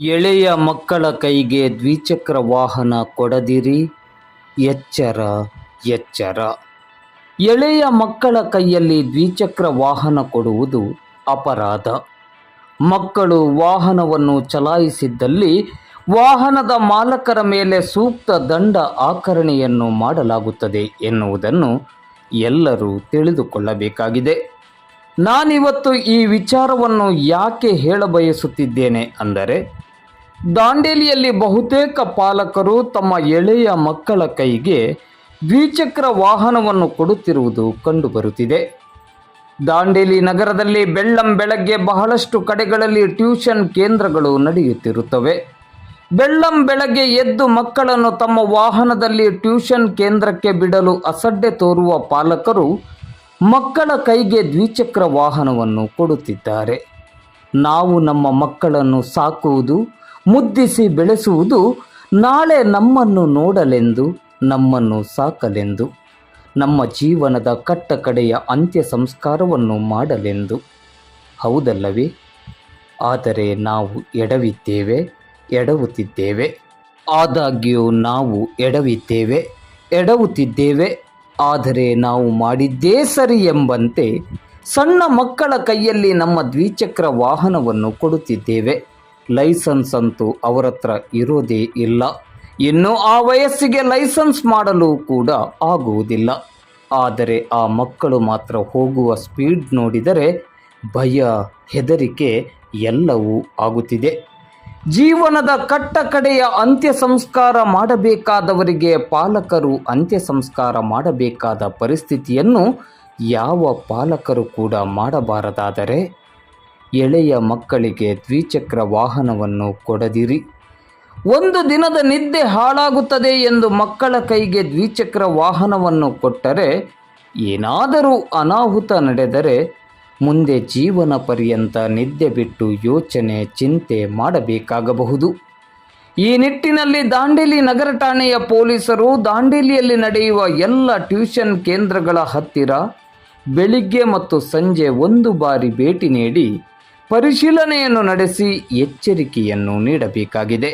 ಎಳೆಯ ಮಕ್ಕಳ ಕೈಗೆ ದ್ವಿಚಕ್ರ ವಾಹನ ಕೊಡದಿರಿ. ಎಚ್ಚರ ಎಚ್ಚರ. ಎಳೆಯ ಮಕ್ಕಳ ಕೈಯಲ್ಲಿ ದ್ವಿಚಕ್ರ ವಾಹನ ಕೊಡುವುದು ಅಪರಾಧ. ಮಕ್ಕಳು ವಾಹನವನ್ನು ಚಲಾಯಿಸಿದ್ದಲ್ಲಿ ವಾಹನದ ಮಾಲಕರ ಮೇಲೆ ಸೂಕ್ತ ದಂಡ ಆಕರಣೆಯನ್ನು ಮಾಡಲಾಗುತ್ತದೆ ಎನ್ನುವುದನ್ನು ಎಲ್ಲರೂ ತಿಳಿದುಕೊಳ್ಳಬೇಕಾಗಿದೆ. ನಾನಿವತ್ತು ಈ ವಿಚಾರವನ್ನು ಯಾಕೆ ಹೇಳಬಯಸುತ್ತಿದ್ದೇನೆ ಅಂದರೆ ದಾಂಡೇಲಿಯಲ್ಲಿ ಬಹುತೇಕ ಪಾಲಕರು ತಮ್ಮ ಎಳೆಯ ಮಕ್ಕಳ ಕೈಗೆ ದ್ವಿಚಕ್ರ ವಾಹನವನ್ನು ಕೊಡುತ್ತಿರುವುದು ಕಂಡುಬರುತ್ತಿದೆ. ದಾಂಡೇಲಿ ನಗರದಲ್ಲಿ ಬೆಳ್ಳಂ ಬೆಳಗ್ಗೆ ಬಹಳಷ್ಟು ಕಡೆಗಳಲ್ಲಿ ಟ್ಯೂಷನ್ ಕೇಂದ್ರಗಳು ನಡೆಯುತ್ತಿರುತ್ತವೆ. ಬೆಳ್ಳಂ ಬೆಳಗ್ಗೆ ಎದ್ದು ಮಕ್ಕಳನ್ನು ತಮ್ಮ ವಾಹನದಲ್ಲಿ ಟ್ಯೂಷನ್ ಕೇಂದ್ರಕ್ಕೆ ಬಿಡಲು ಅಸಡ್ಡೆ ತೋರುವ ಪಾಲಕರು ಮಕ್ಕಳ ಕೈಗೆ ದ್ವಿಚಕ್ರ ವಾಹನವನ್ನು ಕೊಡುತ್ತಿದ್ದಾರೆ. ನಾವು ನಮ್ಮ ಮಕ್ಕಳನ್ನು ಸಾಕುವುದು ಮುದ್ದಿಸಿ ಬೆಳೆಸುವುದು ನಾಳೆ ನಮ್ಮನ್ನು ನೋಡಲೆಂದು, ನಮ್ಮನ್ನು ಸಾಕಲೆಂದು, ನಮ್ಮ ಜೀವನದ ಕಟ್ಟ ಕಡೆಯ ಅಂತ್ಯ ಸಂಸ್ಕಾರವನ್ನು ಮಾಡಲೆಂದು. ಹೌದಲ್ಲವೇ? ಆದರೆ ನಾವು ಎಡವಿದ್ದೇವೆ, ಎಡವುತ್ತಿದ್ದೇವೆ. ಆದಾಗ್ಯೂ ನಾವು ಎಡವಿದ್ದೇವೆ, ಎಡವುತ್ತಿದ್ದೇವೆ. ಆದರೆ ನಾವು ಮಾಡಿದ್ದೇ ಸರಿ ಎಂಬಂತೆ ಸಣ್ಣ ಮಕ್ಕಳ ಕೈಯಲ್ಲಿ ನಮ್ಮ ದ್ವಿಚಕ್ರ ವಾಹನವನ್ನು ಕೊಡುತ್ತಿದ್ದೇವೆ. ಲೈಸೆನ್ಸ್ ಅಂತೂ ಅವರ ಹತ್ರ ಇರೋದೇ ಇಲ್ಲ. ಇನ್ನು ಆ ವಯಸ್ಸಿಗೆ ಲೈಸನ್ಸ್ ಮಾಡಲು ಕೂಡ ಆಗುವುದಿಲ್ಲ. ಆದರೆ ಆ ಮಕ್ಕಳು ಮಾತ್ರ ಹೋಗುವ ಸ್ಪೀಡ್ ನೋಡಿದರೆ ಭಯ, ಹೆದರಿಕೆ ಎಲ್ಲವೂ ಆಗುತ್ತಿದೆ. ಜೀವನದ ಕಟ್ಟ ಕಡೆಯ ಅಂತ್ಯ ಸಂಸ್ಕಾರ ಮಾಡಬೇಕಾದವರಿಗೆ ಪಾಲಕರು ಅಂತ್ಯ ಸಂಸ್ಕಾರ ಮಾಡಬೇಕಾದ ಪರಿಸ್ಥಿತಿಯನ್ನು ಯಾವ ಪಾಲಕರು ಕೂಡ ಮಾಡಬಾರದಾದರೆ ಎಳೆಯ ಮಕ್ಕಳಿಗೆ ದ್ವಿಚಕ್ರ ವಾಹನವನ್ನು ಕೊಡದಿರಿ. ಒಂದು ದಿನದ ನಿದ್ದೆ ಹಾಳಾಗುತ್ತದೆ ಎಂದು ಮಕ್ಕಳ ಕೈಗೆ ದ್ವಿಚಕ್ರ ವಾಹನವನ್ನು ಕೊಟ್ಟರೆ ಏನಾದರೂ ಅನಾಹುತ ನಡೆದರೆ ಮುಂದೆ ಜೀವನ ಪರ್ಯಂತ ನಿದ್ದೆ ಬಿಟ್ಟು ಯೋಚನೆ, ಚಿಂತೆ ಮಾಡಬೇಕಾಗಬಹುದು. ಈ ನಿಟ್ಟಿನಲ್ಲಿ ದಾಂಡೇಲಿ ನಗರ ಠಾಣೆಯ ಪೊಲೀಸರು ದಾಂಡೇಲಿಯಲ್ಲಿ ನಡೆಯುವ ಎಲ್ಲ ಟ್ಯೂಷನ್ ಕೇಂದ್ರಗಳ ಹತ್ತಿರ ಬೆಳಿಗ್ಗೆ ಮತ್ತು ಸಂಜೆ ಒಂದು ಬಾರಿ ಭೇಟಿ ನೀಡಿ ಪರಿಶೀಲನೆಯನ್ನು ನಡೆಸಿ ಎಚ್ಚರಿಕೆಯನ್ನು ನೀಡಬೇಕಾಗಿದೆ.